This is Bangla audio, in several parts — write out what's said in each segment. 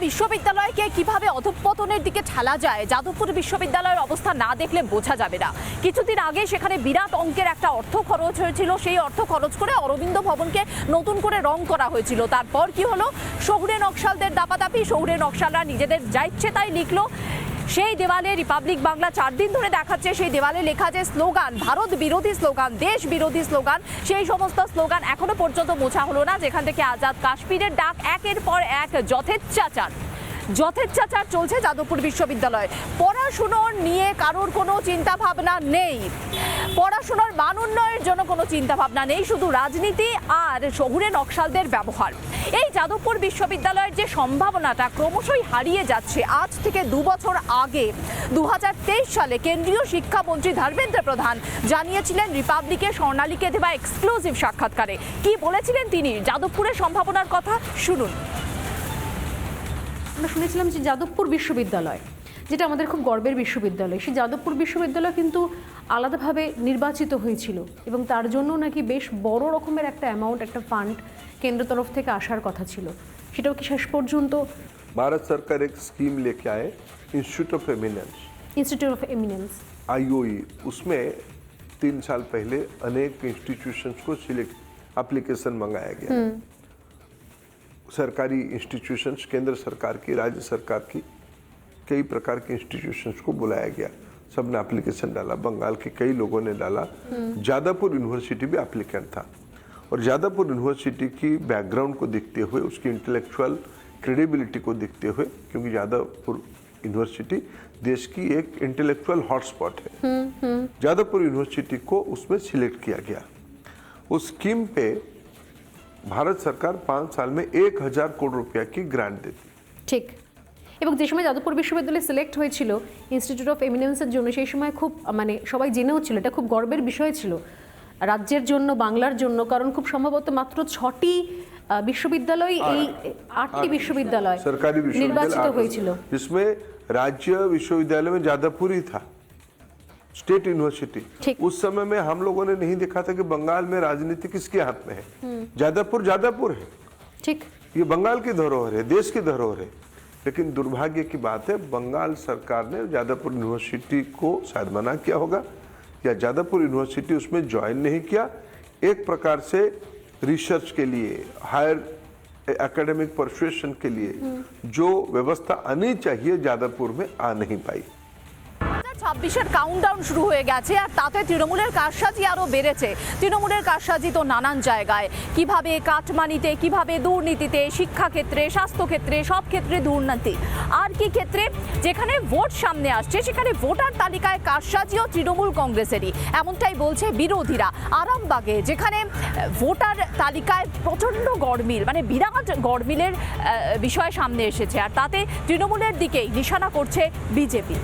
বিশ্ববিদ্যালয়কে কীভাবে অধঃপতনের দিকে ঠেলা যায়? যাদবপুর বিশ্ববিদ্যালয়ের অবস্থা না দেখলে বোঝা যাবে না। কিছুদিন আগে সেখানে বিরাট অঙ্কের একটা অর্থ খরচ হয়েছিল। সেই অর্থ খরচ করে অরবিন্দ ভবনকে নতুন করে রং করা হয়েছিল। তারপর কি হলো? শহুরে নকশালদের দাপাদাপি, শহুরে নকশালরা নিজেদের যা ইচ্ছে তাই লিখলো সেই দেওয়ালে রিপাবলিক বাংলা চার দিন ধরে দেখাচ্ছে, সেই দেওয়ালে লেখা যে স্লোগান, ভারত বিরোধী স্লোগান, দেশ বিরোধী স্লোগান। সেই সমস্ত স্লোগান এখনও পর্যন্ত মোছা হলো না, যেখান থেকে আজাদ কাশ্মীরের ডাক একের পর এক যথেচ্ছাচার। যথেচ্ছাচার চলছে যাদবপুর বিশ্ববিদ্যালয়ে। পড়াশুনোর নিয়ে কারোর কোনো চিন্তা ভাবনা নেই। পড়াশোনার মান উন্নয়নের জন্য কোনো চিন্তা ভাবনা নেই, শুধু রাজনীতি আর শহুরে নকশালদের ব্যবহার। এই যাদবপুর বিশ্ববিদ্যালয়ের যে সম্ভাবনাটা ক্রমশই হারিয়ে যাচ্ছে। আজ থেকে দু বছর আগে দু হাজার তেইশ সালে কেন্দ্রীয় শিক্ষামন্ত্রী ধর্মেন্দ্র প্রধান জানিয়েছিলেন, রিপাবলিকে স্বর্ণালীকে দেওয়া এক্সক্লুসিভ সাক্ষাৎকারে। কি বলেছিলেন তিনি? যাদবপুরের সম্ভাবনার কথা শুনুন। আমরা শুনেছিলাম যে যাদবপুর বিশ্ববিদ্যালয় যেটা আমাদের খুব গর্বের বিশ্ববিদ্যালয় সেই যাদবপুর বিশ্ববিদ্যালয় কিন্তু আলাদাভাবে নির্বাচিত হয়েছিল এবং তার জন্য নাকি বেশ বড় রকমের একটা অ্যামাউন্ট একটা ফান্ড কেন্দ্র তরফ থেকে আসার কথা ছিল সেটাও কি শেষ পর্যন্ত भारत सरकार एक स्कीम लेके आए institute of eminence institute of eminence IOE उसमें तीन साल पहले अनेक इंस्टीट्यूशंस को सिलेक्ट एप्लीकेशन मंगाया गया सरकारी इंस्टीट्यूशंस केंद्र सरकार की राज्य सरकार की कई प्रकार के इंस्टीट्यूशंस को बुलाया गया। सबने एप्लीकेशन डाला। बंगाल के कई लोगों ने डाला। जादवपुर यूनिवर्सिटी भी एप्लीकेंट था। और जादवपुर यूनिवर्सिटी की बैकग्राउंड को देखते हुए उसकी इंटेलेक्चुअल क्रेडिबिलिटी को देखते हुए क्योंकि जादवपुर यूनिवर्सिटी देश की एक इंटेलेक्चुअल हॉटस्पॉट है। जादवपुर यूनिवर्सिटी को उसमें सिलेक्ट किया गया। उस स्कीम पे भारत सरकार पाँच साल में एक हजार करोड़ रुपया की ग्रांट देती ঠিক এবং যে সময় যাদবপুর বিশ্ববিদ্যালয়ে সিলেক্ট হয়েছিল ইনস্টিটিউট অফ এমিনেন্সের জন্য সেই সময় খুব মানে সবাই জেনেও ছিল এটা খুব গর্বের বিষয় ছিল রাজ্যের জন্য বাংলার জন্য কারণ খুব সম্ভবত মাত্র ছটি আহ, বিশ্ববিদ্যালয় এই আটটি বিশ্ববিদ্যালয় सरकारी विश्वविद्यालय নির্বাচিত आठ- হয়েছিল जिसमें राज्य विश्वविद्यालय में जादवपुर ही था स्टेट यूनिवर्सिटी। उस समय में हम लोगों ने नहीं देखा था कि बंगाल में राजनीति किसके हाथ में है। जादवपुर जादवपुर है। ঠিক ये बंगाल की धरोहर है देश की धरोहर है। लेकिन दुर्भाग्य की बात है बंगाल सरकार ने जादवपुर यूनिवर्सिटी को शायद मना किया होगा या जादवपुर यूनिवर्सिटी उसमें ज्वाइन नहीं किया। एक प्रकार से रिसर्च के लिए हायर एकेडमिक परसुएशन के लिए जो व्यवस्था आनी चाहिए जादवपुर में आ नहीं पाई। ছাব্বিশের কাউন্টডাউন শুরু হয়ে গেছে আর তাতে তৃণমূলের কারসাজি আরও বেড়েছে। তৃণমূলের কারসাজি তো নানান জায়গায়। কীভাবে কাটমানিতে, কীভাবে দুর্নীতিতে, শিক্ষাক্ষেত্রে, স্বাস্থ্যক্ষেত্রে, সব ক্ষেত্রে দুর্নীতি। আর কি ক্ষেত্রে? যেখানে ভোট সামনে আসছে, সেখানে ভোটার তালিকায় কারসাজিও তৃণমূল কংগ্রেসেরই। এমনটাই বলছে বিরোধীরা আরামবাগে, যেখানে ভোটার তালিকায় প্রচণ্ড গড়মিল মানে বিরাট গড়মিলের বিষয় সামনে এসেছে। আর তাতে তৃণমূলের দিকেই নিশানা করছে বিজেপি।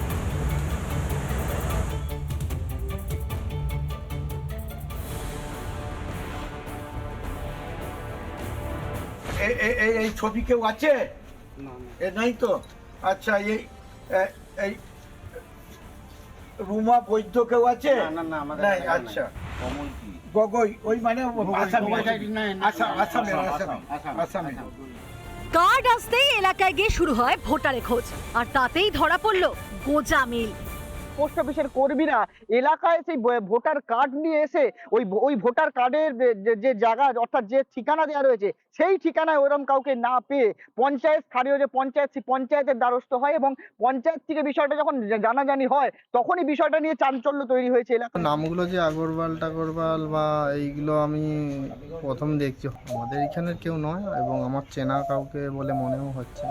এই ছবি কেউ আছে? এ নাই তো? আচ্ছা এই এই রুমা বৈদ্য কেউ আছে? না, না, না, আমাদের নাই, এলাকায় আচ্ছা। গগৈ ওই মানে কার্ড আসতেই এলাকায় গিয়ে শুরু হয় ভোটারে খোঁজ আর তাতেই ধরা পড়ল গোজা মিল। পোস্ট অফিসের কর্মীরা এলাকায় সেই ভোটার কার্ড নিয়ে এসে ওই ওই ভোটার কার্ডের যে- জায়গা, অর্থাৎ যে ঠিকানা দেওয়া রয়েছে, সেই ঠিকানায় ওরম কাউকে না পেয়ে পঞ্চায়েত, স্থানীয় যে পঞ্চায়েত, সেই পঞ্চায়েতের দ্বারস্থ হয় এবং পঞ্চায়েত থেকে বিষয়টা যখন জানাজানি হয়, তখনই বিষয়টা নিয়ে চাঞ্চল্য তৈরি হয়েছে এলাকা নামগুলো যে আগরওয়াল, টাগরওয়াল বা এইগুলো আমি প্রথম দেখছি আমাদের এখানের কেউ নয় এবং আমার চেনা কাউকে বলে মনেও হচ্ছে।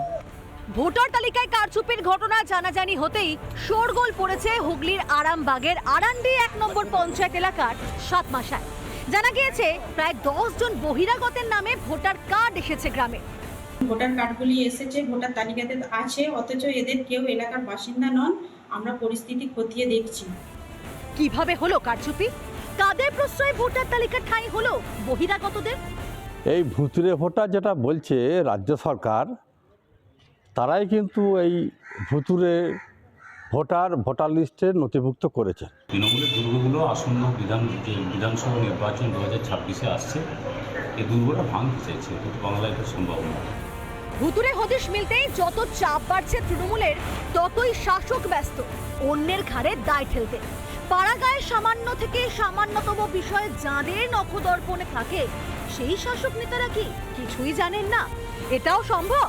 ভোটার তালিকায় কারচুপির ঘটনা জানাজানি হতেই শোরগোল পড়েছে হুগলির আরামবাগের আরান্ডি এক নম্বর পঞ্চায়েত এলাকার সাত মাসায় জানা গিয়েছে প্রায় দশ জন বহিরাগতের নামে ভোটার কার্ড এসেছে গ্রামে। ভোটার কার্ডগুলি এসেছে ভোটার তালিকাতে আছে অথচ এদের কেউ এলাকার বাসিন্দা নন আমরা পরিস্থিতি খতিয়ে দেখছি। কীভাবে হলো কারচুপি? কাদের প্রশ্রয় ভোটার তালিকার ঠাঁই হলো বহিরাগতদের? এই ভুতুরে ভোটার যেটা বলছে রাজ্য সরকার তারাই কিন্তু এই ভুতুরে ভোটার ভোটার লিস্টে নথিভুক্ত করেছে। তৃণমূলের দুর্গগুলো আসন্ন বিধান বিধানসভা নির্বাচন দু হাজার ছাব্বিশে আসছে। এই দুর্গটা ভাঙতে চাইছে কিন্তু বাংলায় এটা সম্ভব নয়। ভুতুরে হদিশ মিলতেই যত চাপ বাড়ছে তৃণমূলের ততই শাসক ব্যস্ত। অন্যের ঘাড়ে দায় ঠেলতে। পাড়াগাঁয়ে সামান্য থেকে সামান্যতম বিষয়ে যাঁদের নখদর্পণে থাকে সেই শাসক নেতারা কি কিছুই জানেন না? এটাও সম্ভব?